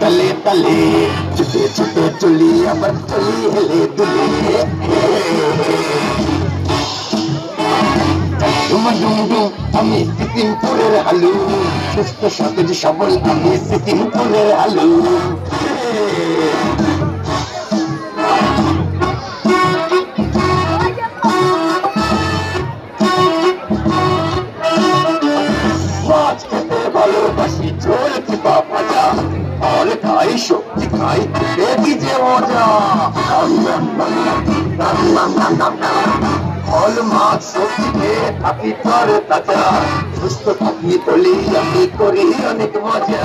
तले तले छुटे छुटे चुली अबर चली हिले दुले আমি সিকিমপুরের আলু সুস্থ সতেজ সবল আমি সিকিমপুরের আলু ভালোবাসি চলতে বাবাজা ফল খাই শক্তি খাই দেখি যে মজা। ফল, মাছ, সবজি খেয়ে থাকি তর তাজা। সুস্থ থাকি বলি আমি করি অনেক মজা।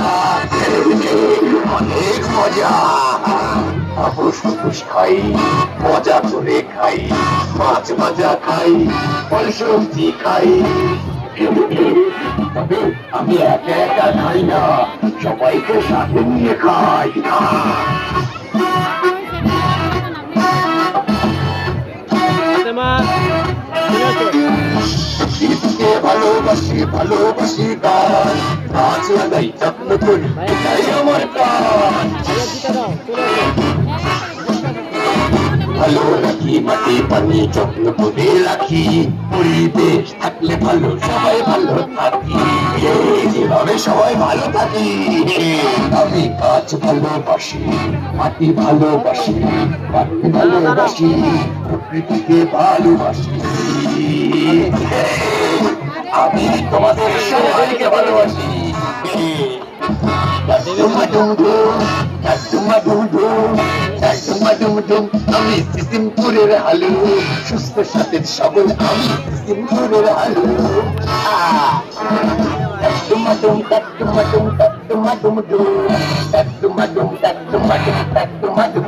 অনেক মজা। আপুষ আপুষ খাই, মজা করে খাই, মাছ ভাজা খাই, ফল, সবজি খাই। তবে আমি একা একা খাই না সবাইকে সাথে নিয়ে খাই। শীতকে ভালোবাসি ভালোবাসি গান। গাছ লাগাই যত্ন করি এটাই আমার কাজ ভালো মাটি পানি যত্ন করে রাখি। পরিবেশ থাকলে ভালো সবাই ভালো থাকি। যেভাবে সবাই ভালো থাকি। আমি গাছ ভালোবাসি মাটি ভালোবাসি মাটি ভালোবাসি প্রকৃতিকে ভালোবাসি। আমি তোমাদের সবাইকে ভালোবাসি। আমি সিসিমপুরের আলু সুস্থ সাথে সবল আমি সিসিমপুরের আলু Dumadum, dat dumadum, dat dumadum, dat dumadum, dat dumadum, dat dumadum, dat dumadum,